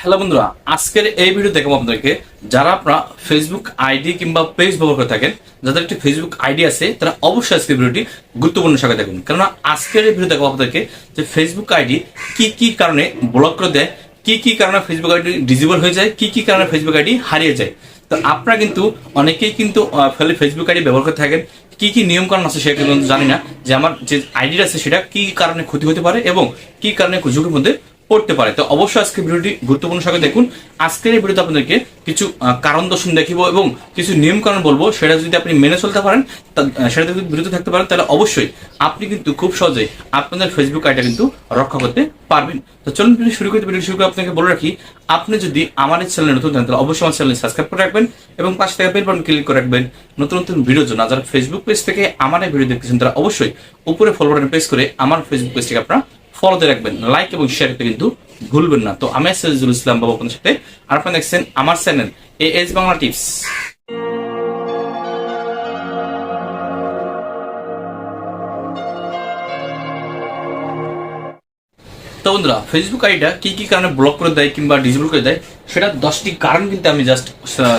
Hello বন্ধুরা, আজকের এই ভিডিও দেখাবো আপনাদেরকে। যারা আপনারা ফেসবুক আইডি কিংবা পেজ ব্যবহার করে থাকেন, যাদের একটি ফেসবুক আইডি আছে, তারা অবশ্যই আজকের ভিডিওটি গুরুত্বপূর্ণ শাখা দেখুন। কেননা আজকের এই ভিডিও দেখাবো আপনাদেরকে যে ফেসবুক আইডি কি কি কারণে ব্লক করে দেয়, কি কি কারণে ফেসবুক আইডি ডিজেবল হয়ে যায়, কি কি কারণে ফেসবুক আইডি হারিয়ে যায়। তো আপনারা কিন্তু অনেকেই কিন্তু ফেসবুক আইডি ব্যবহার করে থাকেন। কি কি নিয়ম কারণ আছে সেটা কিন্তু জানি না, যে আমার যে আইডিটা আছে সেটা কি কারণে ক্ষতি হতে পারে এবং কি কারণে ঝুঁকির মধ্যে পড়তে পারে। তো অবশ্যই আজকে ভিডিওটি গুরুত্বপূর্ণ। সঙ্গে দেখুন, আজকের এই ভিডিওতে আপনাদেরকে কিছু কারণ দর্শন দেখিব এবং কিছু নিয়ম কারণ বলব। সেটা যদি আপনি মেনে চলতে পারেন সেটা যদি বিরত থাকতে পারেন, তাহলে অবশ্যই আপনি কিন্তু খুব সহজেই আপনাদের ফেসবুক আইটা কিন্তু রক্ষা করতে পারবেন। তো চলুন ভিডিও শুরু করতে ভিডিও শুরু করে আপনাকে বলে রাখি, আপনি যদি আমার এই চ্যানেলে নতুন থাকেন তাহলে অবশ্যই আমার চ্যানেল সাবস্ক্রাইব করে রাখবেন এবং পাশে থাকা বেল বাটন ক্লিক করে রাখবেন। নতুন নতুন ভিডিওর জন্য যারা ফেসবুক পেজ থেকে আমার এই ভিডিও দেখতেছেন, তারা অবশ্যই উপরে ফলো বাটন প্রেস করে আমার ফেসবুক পেজটিকে আপনারা ফলোতে রাখবেন লাইক এবং শেয়ার করতে কিন্তু ভুলবেন না। তো আমি সিরাজুল ইসলাম বাবু আপনাদের সাথে। আর আপনারা দেখছেন আমার channel A S Bangla tips বন্ধুরা ফেসবুক আইডিটা কি কি কারণে ব্লক করে দেয় কিংবা ডিসেবল করে দেয় সেটা দশটি কারণ কিন্তু আমি জাস্ট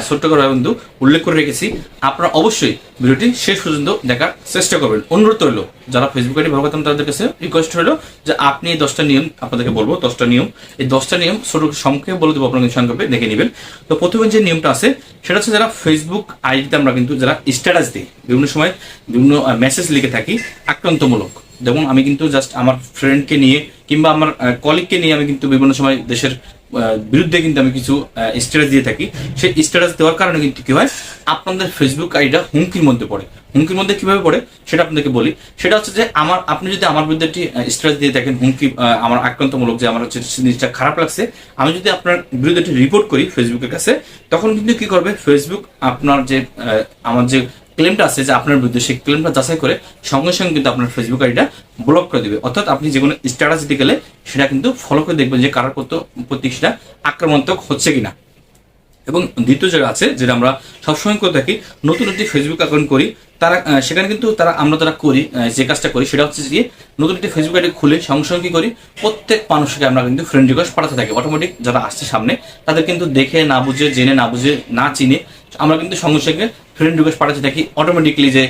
ছোট্ট করে কিন্তু উল্লেখ করে রেখেছি। আপনারা অবশ্যই ভিডিওটি শেষ পর্যন্ত দেখার চেষ্টা করবেন। অনুরোধ রইল, যারা ফেসবুক আইডি ব্যবহার করতেন তাদের কাছে রিকোয়েস্ট হলো যে আপনি এই দশটা নিয়ম আপনাদেরকে বলব, দশটা নিয়ম। এই দশটা নিয়ম ছোট সংক্ষেপে বলে দেবো আপনাকে সংক্ষেপে দেখে নেবেন। তো প্রথমে যে নিয়মটা আছে, সেটা হচ্ছে যারা ফেসবুক আইডিতে আমরা কিন্তু যারা স্ট্যাটাস দিই, বিভিন্ন সময় বিভিন্ন মেসেজ লিখে থাকি, আক্রান্তমূলক। যেমন আমি কিন্তু জাস্ট আমার ফ্রেন্ডকে নিয়ে কিংবা আমার কলিগকে নিয়ে আমি কিন্তু বিভিন্ন সময় দেশের বিরুদ্ধে কিন্তু আমি কিছু স্ট্যাটাস দিয়ে থাকি। সেই স্ট্যাটাস দেওয়ার কারণে কিন্তু কি হয়, আপনাদের ফেসবুক আইডিটা হুমকির মধ্যে পড়ে। হুমকির মধ্যে কীভাবে পড়ে, সেটা আপনাদেরকে বলি। সেটা হচ্ছে যে, আমার, আপনি যদি আমার বিরুদ্ধে একটি স্ট্যাটাস দিয়ে থাকেন, হুমকি আমার আক্রান্তমূলক যে আমার হচ্ছে জিনিসটা খারাপ লাগছে, আমি যদি আপনার বিরুদ্ধে একটি রিপোর্ট করি ফেসবুকের কাছে, তখন কিন্তু কি করবে? ফেসবুক আপনার যে আমার যে ক্লেমটা আছে যে আপনার বিরুদ্ধে সেই ক্লেমটা যাচাই করে সঙ্গে সঙ্গে কিন্তু আপনার ফেসবুক আইডিটা ব্লক করে দিবে। অর্থাৎ আপনি যে কোনো স্ট্যাটাস দিতে গেলে সেটা কিন্তু ফলো করে দেখবেন যে কারোর কত প্রতি সেটা আক্রমণাত্মক হচ্ছে কিনা। এবং দ্বিতীয় যেটা আছে যেটা আমরা সবসময় করে থাকি, নতুন একটি ফেসবুক অ্যাকাউন্ট করি, তারা সেখানে কিন্তু তারা, আমরা তারা করি যে কাজটা করি সেটা হচ্ছে যে নতুন একটি ফেসবুক আইডি খুলে সঙ্গে সঙ্গে কি করি, প্রত্যেক মানুষকে আমরা কিন্তু ফ্রেন্ড রিকোয়েস্ট পাঠাতে থাকি। অটোমেটিক যারা আসছে সামনে, তাদের কিন্তু দেখে, না বুঝে, জেনে, না বুঝে, না চিনে আমরা কিন্তু সঙ্গে সঙ্গে ফ্রেন্ড রিকোয়েস্ট পাঠাতে থাকি অটোমেটিকলি যে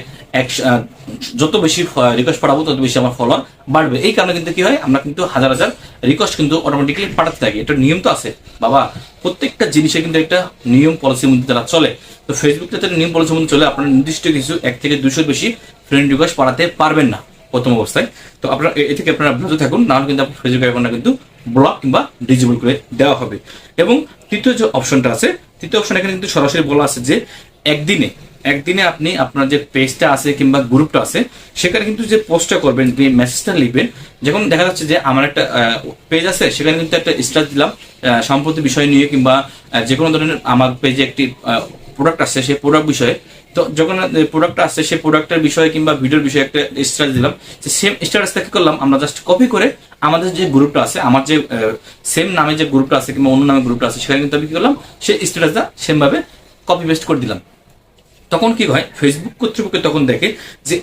যত বেশি রিকোয়েস্ট পাঠাবো, তত বেশি আমার ফলোয়ার বাড়বে। এই কারণে কিন্তু কি হয়, আমরা কিন্তু হাজার হাজার রিকোয়েস্ট কিন্তু অটোমেটিকলি পাঠাতে থাকি। এটা নিয়ম তো আছে। বাবা, প্রত্যেকটা জিনিসে কিন্তু একটা নিয়ম পলিসির মধ্যে তারা চলে। তো ফেসবুক যাতে নিয়ম পলিসির মধ্যে চলে, আপনারা নির্দিষ্ট কিছু এক থেকে দুশোর বেশি ফ্রেন্ড রিকোয়েস্ট পাঠাতে পারবেন না প্রথম অবস্থায়। তো আপনারা এ থেকে আপনারা বিরত থাকুন নাহলে কিন্তু আপনার ফেসবুক অ্যাকাউন্টটা কিন্তু ব্লক কিংবা ডিজেবল করে দেওয়া হবে। এবং তৃতীয় যে অপশনটা আছে, তৃতীয় অপশন এখানে কিন্তু সরাসরি বলা আছে যে একদিনে একদিনে আপনি আপনার যে পেজটা আছে কিংবা গ্রুপটা আছে, সেখানে কিন্তু যে পোস্টটা করবেন, যে মেসেজটা লিখবেন, যখন দেখা যাচ্ছে যে আমার একটা পেজ আছে, সেখানে কিন্তু একটা স্টার দিলাম সম্প্রতি বিষয় নিয়ে কিংবা যে কোনো ধরনের আমার পেজে একটি প্রোডাক্ট আছে, সেই প্রোডাক্ট বিষয়ে তো যখন প্রোডাক্টটা আসছে, সেই প্রোডাক্টের বিষয়ে কিংবা ভিডিওর বিষয়ে একটা স্ট্যাটাস দিলাম সেম স্ট্যাটাসটা কি করলাম, আমরা জাস্ট কপি করে আমাদের যে গ্রুপটা আছে, আমার যে সেম নামে যে গ্রুপটা আছে কিংবা অন্য নামে গ্রুপটা আছে, সেখানে কিন্তু আমি কি করলাম, সেই স্ট্যাটাসটা সেমভাবে কপি পেস্ট করে দিলাম। তখন কি হয় ফেসবুক কর্তৃপক্ষ তখন দেখে যে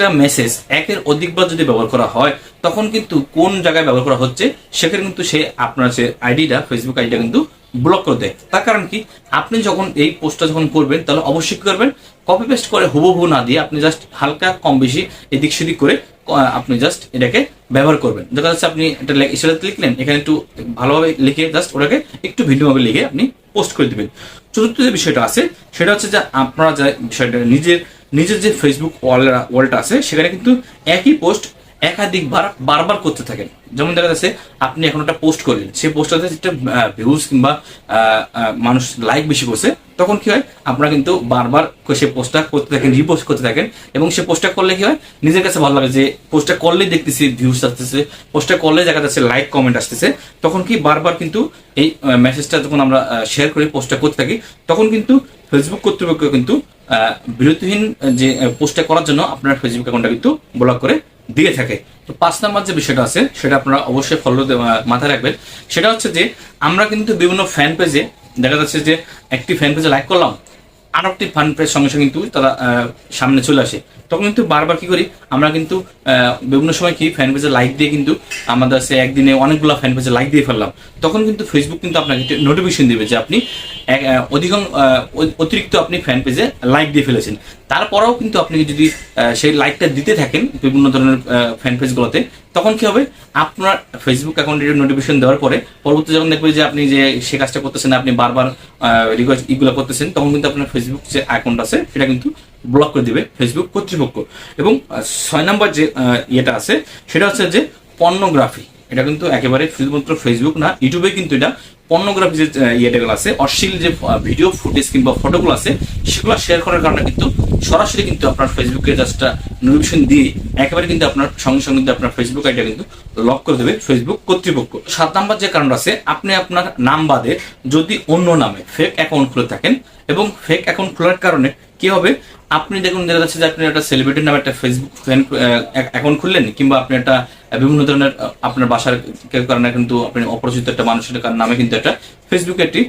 একটা মেসেজ একের অধিকবার যদি ব্যবহার করা হয়, তখন কিন্তু কোন জায়গায় ব্যবহার করা হচ্ছে, সেখানে কিন্তু সে আপনার যে আইডিটা ফেসবুক আইডিটা কিন্তু ব্লক করে দেয়। তার কারণ কি? আপনি যখন এই পোস্টটা যখন করবেন, তাহলে অবশ্যই কি করবেন? কপি পেস্ট করে হুবহু না দিয়ে আপনি জাস্ট হালকা কম বেশি এদিক সেদিক করে আপনি জাস্ট এটাকে ব্যবহার করবেন। দেখা যাচ্ছে আপনি একটা সেটাতে লিখলেন, এখানে একটু ভালোভাবে লিখে জাস্ট ওটাকে একটু ভিডিওভাবে লিখে আপনি পোস্ট করে দিবেন। চতুর্থ যে বিষয়টা আছে, সেটা হচ্ছে যে আপনারা যে বিষয়টা নিজের নিজের যে ফেসবুক ওয়াল ওয়ালটা আছে, সেখানে কিন্তু একই পোস্ট একাধিক বার বারবার করতে থাকেন। যেমন দেখা যাচ্ছে, আপনি এখন একটা পোস্ট করলেন। সেই পোস্টটাতে যেটা ভিউজ কিংবা মানুষ লাইক বেশি করছে, তখন কি হয়? আপনারা কিন্তু বারবার সেই পোস্টটা করতে থাকেন রিপোস্ট করতে থাকেন এবং সেই পোস্টটা করলে কি হয়? নিজের কাছে ভালো লাগে যে পোস্টটা করলেই দেখতেছি ভিউজ আসতেছে পোস্টটা করলে দেখা যাচ্ছে লাইক কমেন্ট আসতেছে। তখন কি বারবার কিন্তু এই মেসেজটা যখন আমরা শেয়ার করে পোস্টটা করতে থাকি, তখন কিন্তু ফেসবুক কর্তৃপক্ষ কিন্তু বিরতিহীন যে পোস্টটা করার জন্য আপনার ফেসবুক অ্যাকাউন্টটা কিন্তু ব্লক করে দিয়ে থাকে। তো পাঁচ নাম্বার যে বিষয়টা আছে, সেটা আপনারা অবশ্যই ফলো মাথায় রাখবেন। সেটা হচ্ছে যে, আমরা কিন্তু বিভিন্ন ফ্যান পেজে দেখা যাচ্ছে যে, একটি ফ্যান পেজে লাইক করলাম আরেকটি ফান্ড পেজ সঙ্গে সঙ্গে কিন্তু তারা সামনে চলে আসে। তখন কিন্তু বারবার কি করি, আমরা কিন্তু বিভিন্ন সময় কি ফ্যান পেজে লাইক দিয়ে কিন্তু আমাদের সে একদিনে অনেকগুলো ফ্যান পেজে লাইক দিয়ে ফেললাম। তখন কিন্তু ফেসবুক কিন্তু আপনাকে নোটিফিকেশন দেবে যে আপনি অধিকাংশ অতিরিক্ত আপনি ফ্যান পেজে লাইক দিয়ে ফেলেছেন। তারপরেও কিন্তু আপনি যদি সেই লাইকটা দিতে থাকেন বিভিন্ন ধরনের ফ্যান পেজগুলোতে তখন কি হবে? আপনার ফেসবুক অ্যাকাউন্টের নোটিফিকেশন দেওয়ার পরে, পরবর্তী যখন দেখবে যে আপনি যে সে কাজটা করতেছেন, আপনি বারবার রিকোয়েস্ট ইগুলো করতেছেন, তখন কিন্তু আপনার ফেসবুক যে অ্যাকাউন্ট আছে, সেটা কিন্তু ব্লক করে দিবে ফেসবুক কর্তৃপক্ষ। এবং ছয় নম্বর যে ইয়েটা আছে, সেটা হচ্ছে যে পর্নোগ্রাফি এটা কিন্তু একেবারে শুধুমাত্র ফেসবুক না ইউটিউবে কিন্তু এটা পর্নোগ্রাফি যে ইয়েটাগুলো আছে, অশ্লীল যে ভিডিও ফুটেজ কিংবা ফটোগুলো আছে, সেগুলো শেয়ার করার কারণে কিন্তু সরাসরি কিন্তু আপনার ফেসবুকে জাস্ট নোটিফিকেশন দিয়ে একেবারে কিন্তু আপনার সঙ্গে সঙ্গে কিন্তু আপনার ফেসবুক আইডিয়া কিন্তু লক করে দেবে ফেসবুক কর্তৃপক্ষ। সাত নাম্বার যে কারণ আছে, আপনি আপনার নাম বাদে যদি অন্য নামে ফেক অ্যাকাউন্ট খুলে থাকেন এবং ফেক অ্যাকাউন্ট খোলার কারণে কি হবে? আপনি দেখুন, দেখা যাচ্ছে যে আপনি একটা সেলিব্রিটির নামে একটা ফেসবুক ফ্যান অ্যাকাউন্ট খুললেন, কিংবা আপনি একটা বিভিন্ন ধরনের আপনার বাসার কারণে কিন্তু আপনি অপরিচিত একটা মানুষের নামে কিন্তু একটা ফেসবুকে একটি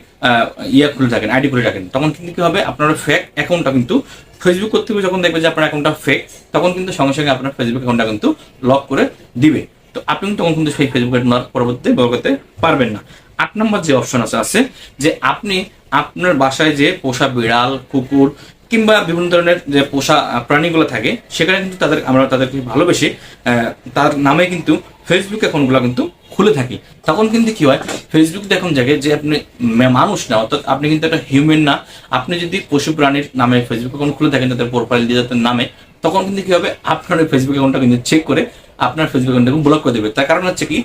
ইয়ে খুলে থাকেন আইডি খুলে থাকেন তখন কিন্তু কি হবে? আপনার ফেক অ্যাকাউন্টটা কিন্তু ফেসবুক কর্তৃপক্ষ যখন দেখবে যে আপনার অ্যাকাউন্টটা ফেক তখন কিন্তু সঙ্গে সঙ্গে আপনার ফেসবুক অ্যাকাউন্টটা কিন্তু লক করে দিবে। তো আপনি তখন কিন্তু সেই ফেসবুক পরবর্তীতে ব্যবহার করতে পারবেন না। আট নম্বর যে অপশন আছে আছে যে আপনি আপনার বাসায় যে পোষা বিড়াল, কুকুর কিংবা বিভিন্ন ধরনের যে পোষা প্রাণীগুলো থাকে, সেখানে কিন্তু তাদের, আমরা তাদেরকে ভালোবেসে তার নামে কিন্তু ফেসবুক অ্যাকাউন্টগুলো কিন্তু খুলে থাকি, তখন কিন্তু কি হয় ফেসবুক দেখুন জায়গায় যে আপনি মানুষ না, অর্থাৎ আপনি কিন্তু একটা হিউম্যান না। আপনি যদি পশু প্রাণীর নামে ফেসবুক অ্যাকাউন্ট খুলে থাকেন, তাদের প্রোফাইল দিয়ে তাদের নামে, তখন কিন্তু কি হবে, আপনার ফেসবুক অ্যাকাউন্টটা কিন্তু চেক করে আপনার ফেসবুক অ্যাকাউন্টটাকে ব্লক করে দেবে। তার কারণ হচ্ছে কি,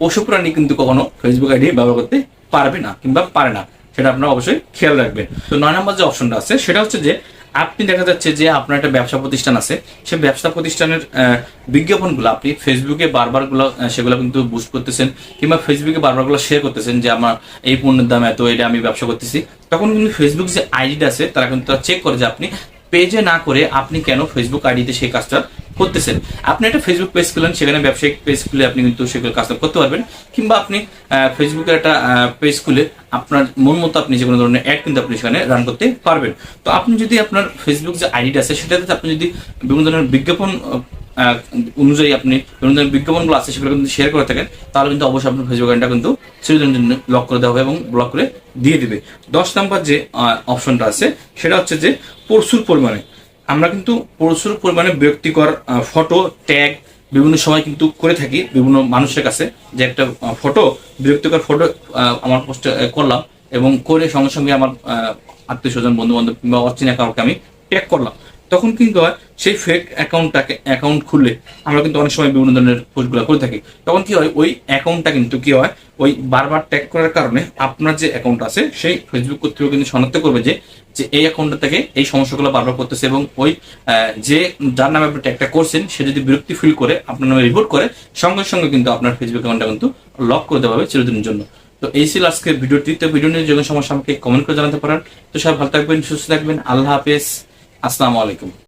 পশু প্রাণী কিন্তু কখনো ফেসবুক আইডি ব্যবহার করতে পারবে না কিংবা পারে না, সেটা আপনারা অবশ্যই খেয়াল রাখবেন। তো নয় নম্বর যে অপশনটা আছে, সেটা হচ্ছে যে আপনি দেখা যাচ্ছে যে আপনার একটা ব্যবসা প্রতিষ্ঠান আছে সেই ব্যবসা প্রতিষ্ঠানের বিজ্ঞাপনগুলো আপনি ফেসবুকে বারবারগুলো আহ, সেগুলো কিন্তু বুস্ট করতেছেন কিংবা ফেসবুকে বারবারগুলো শেয়ার করতেছেন যে আমার এই পণ্যের দাম এত এটা আমি ব্যবসা করতেছি। তখন কিন্তু ফেসবুক যে আইডিটা আছে তারা কিন্তু চেক করে যে আপনি পেজে না করে আপনি কেন ফেসবুক আইডিতে সেই কাজটা করতেছেন। আপনি একটা ফেসবুক পেজ খুলেন, সেখানে ব্যবসায়িক পেজ খুলে আপনি কিন্তু সেগুলো কাজটা করতে পারবেন। কিংবা আপনি ফেসবুকের একটা পেজ খুলে আপনার মন মতো আপনি যে কোনো ধরনের অ্যাড কিন্তু আপনি সেখানে রান করতে পারবেন। তো আপনি যদি আপনার ফেসবুক যে আইডিটা আছে, সেটাতে আপনি যদি বিভিন্ন ধরনের বিজ্ঞাপন অনুযায়ী আপনি বিভিন্ন ধরনের বিজ্ঞাপনগুলো আছে, সেগুলো কিন্তু শেয়ার করে থাকেন, তাহলে কিন্তু অবশ্যই আপনার ফেসবুক আইডিটা কিন্তু চিরদিনের জন্য লক করে দেওয়া হবে এবং ব্লক করে দিয়ে দিবে। দশ নাম্বার যে অপশনটা আছে, সেটা হচ্ছে যে প্রচুর পরিমাণে আমরা কিন্তু প্রচুর পরিমাণে ব্যক্তিকর ফটো ট্যাগ বিভিন্ন সময় কিন্তু করে থাকি বিভিন্ন মানুষের কাছে যে একটা ফটো বিরক্তিকর ফটো আমার পোস্টে করলাম এবং করে সঙ্গে সঙ্গে আমার আত্মীয় স্বজন বন্ধু বান্ধব কিংবা অচেনা কাউকে আমি ট্যাগ করলাম। তখন কিন্তু হয় সেই ফেক অ্যাকাউন্টটাকে অ্যাকাউন্ট খুললে আমরা কিন্তু অনেক সময় বিভিন্ন ধরনের পোস্টগুলো করে থাকি। তখন কি হয়, ওই অ্যাকাউন্টটা কিন্তু কি হয়, ওই বারবার ট্যাগ করার কারণে আপনার যে অ্যাকাউন্ট আছে, সেই ফেসবুক কর্তৃপক্ষ কিন্তু শনাক্ত করবে যে যে এই অ্যাকাউন্টটা থেকে এই সমস্যাগুলো বারবার করতেছে এবং ওই যে যার নামে আপনি ট্যাগটা করছেন, সে যদি বিরক্তি ফিল করে, আপনার নামে রিপোর্ট করে, সঙ্গে সঙ্গে কিন্তু আপনার ফেসবুক অ্যাকাউন্টটা কিন্তু লক করে দেওয়া হবে চিরদিনের জন্য। তো এই ছিল আজকে ভিডিওটি তো ভিডিও নিয়ে যে সমস্যা আমাকে কমেন্ট করে জানাতে পারেন। তো সবাই ভালো থাকবেন, সুস্থ থাকবেন। আল্লাহ হাফেজ। আসসালামু আলাইকুম।